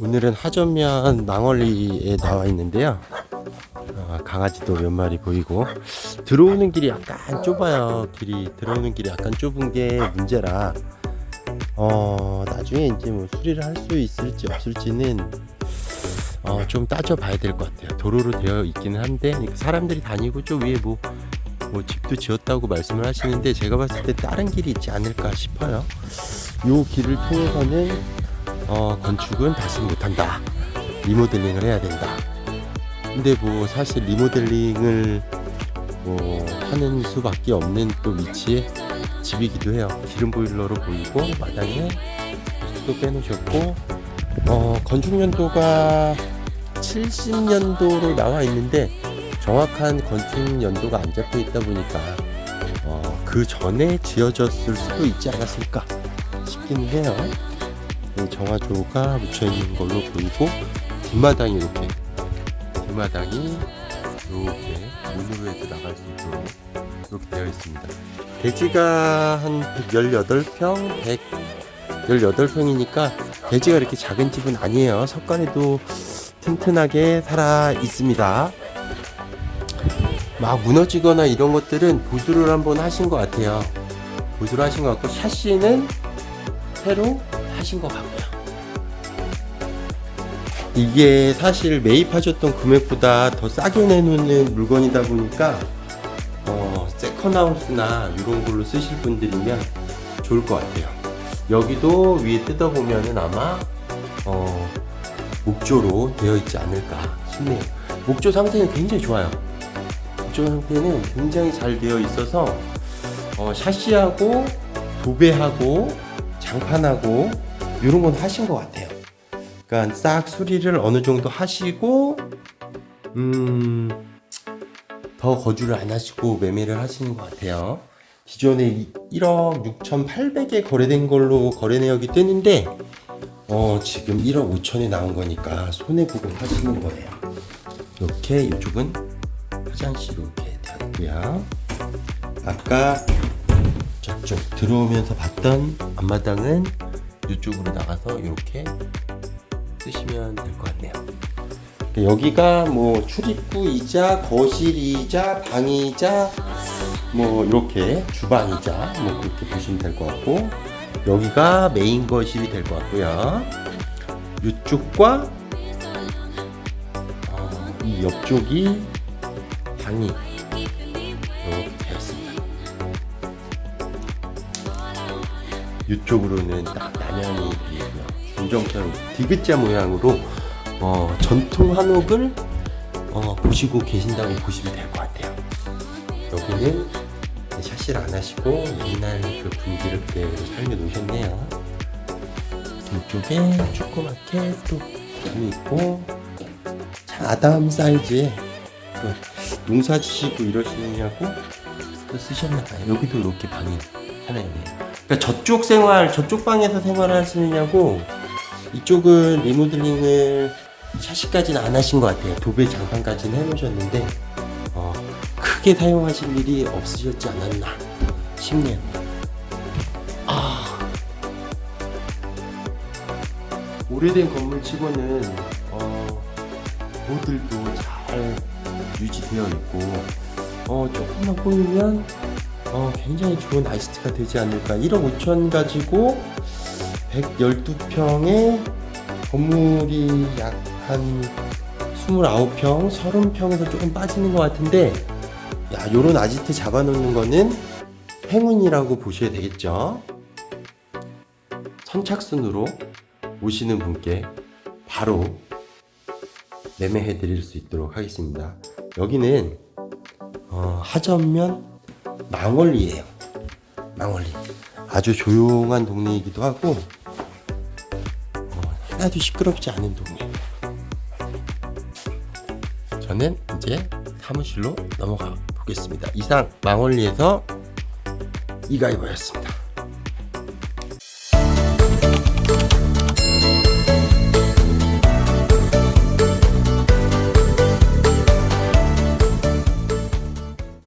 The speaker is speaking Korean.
오늘은 하전면 망월리에 나와 있는데요. 어, 강아지도 몇 마리 보이고 들어오는 길이 약간 좁아요. 길이 들어오는 길이 약간 좁은 게 문제라 어 나중에 이제 뭐 수리를 할 수 있을지 없을지는 어, 좀 따져봐야 될 것 같아요. 도로로 되어 있기는 한데 그러니까 사람들이 다니고 저 위에 뭐, 뭐 집도 지었다고 말씀을 하시는데 제가 봤을 때 다른 길이 있지 않을까 싶어요. 요 길을 통해서는 어, 건축은 다시 못한다. 리모델링을 해야 된다. 근데 뭐 사실 리모델링을 뭐 하는 수밖에 없는 또 위치에 집이기도 해요. 기름 보일러로 보이고 마당에 수도 빼놓으셨고 어, 건축 연도가 70년도로 나와 있는데 정확한 건축 연도가 안 잡혀 있다 보니까 어, 그 전에 지어졌을 수도 있지 않았을까 싶기는 해요. 이 정화조가 묻혀 있는 걸로 보이고 뒷마당이 이렇게 뒷마당이 이렇게 문으로 해서 나갈 수 있도록 이렇게 되어 있습니다. 대지가 한 18평, 100 18평이니까 대지가 이렇게 작은 집은 아니에요. 석간에도 튼튼하게 살아 있습니다. 막 무너지거나 이런 것들은 보수를 한번 하신 것 같아요. 보수를 하신 것 같고 샤시는 새로 하신 것 같고요. 이게 사실 매입하셨던 금액보다 더 싸게 내놓는 물건이다 보니까 어, 세컨하우스나 이런 걸로 쓰실 분들이면 좋을 것 같아요. 여기도 위에 뜯어보면은 아마 어, 목조로 되어 있지 않을까 싶네요. 목조 상태는 굉장히 좋아요. 목조 상태는 굉장히 잘 되어 있어서 어, 샤시하고 도배하고 장판하고 이런 건 하신 것 같아요. 그러니까 싹 수리를 어느 정도 하시고 음, 더 거주를 안 하시고 매매를 하시는 것 같아요. 기존에 1억 6,800에 거래된 걸로 거래 내역이 뜨는데 어, 지금 1억 5천에 나온 거니까 손해 보고 하시는 거예요. 이렇게 이쪽은 화장실 이렇게 되어 있고요. 아까 저쪽 들어오면서 봤던 앞마당은 이쪽으로 나가서 이렇게 쓰시면 될 것 같네요. 여기가 뭐 출입구이자 거실이자 방이자 뭐 이렇게 주방이자 뭐 그렇게 보시면 될 것 같고 여기가 메인 거실이 될 것 같고요. 이쪽과 어, 이 옆쪽이 방이 이렇게 이쪽으로는 딱 남향이 비고요. 중정처럼 디귿자 모양으로 어, 전통 한옥을 어, 보시고 계신다고 보시면 될 것 같아요. 여기는 샤시를 안 하시고 옛날 그 분위기를 그대로 살려 놓으셨네요. 이쪽에 조그맣게 또 방이 있고 참 아담 사이즈에 또 농사 지시고 이러시느냐고 또 쓰셨나봐요. 여기도 이렇게 방이 하나 있네요. 그러니까 저쪽 생활, 저쪽 방에서 생활을 하시느냐고 이쪽은 리모델링을 샤시까지는 안 하신 것 같아요. 도배 장판까지는 해놓으셨는데 어, 크게 사용하실 일이 없으셨지 않았나 싶네요. 아 오래된 건물치고는 어, 모들도 잘 유지되어 있고 어, 조금만 꾸미면 어, 굉장히 좋은 아이스트가 되지 않을까. 1억 5천 가지고 112평에 건물이 약 한 29평, 30평에서 조금 빠지는 것 같은데, 야, 요런 아지트 잡아놓는 거는 행운이라고 보셔야 되겠죠. 선착순으로 오시는 분께 바로 매매해 드릴 수 있도록 하겠습니다. 여기는 어, 하전면 망월리예요. 망월리. 아주 조용한 동네이기도 하고 어, 하나도 시끄럽지 않은 동네. 저는 이제 사무실로 넘어가 보겠습니다. 이상 망월리에서 이가이버였습니다.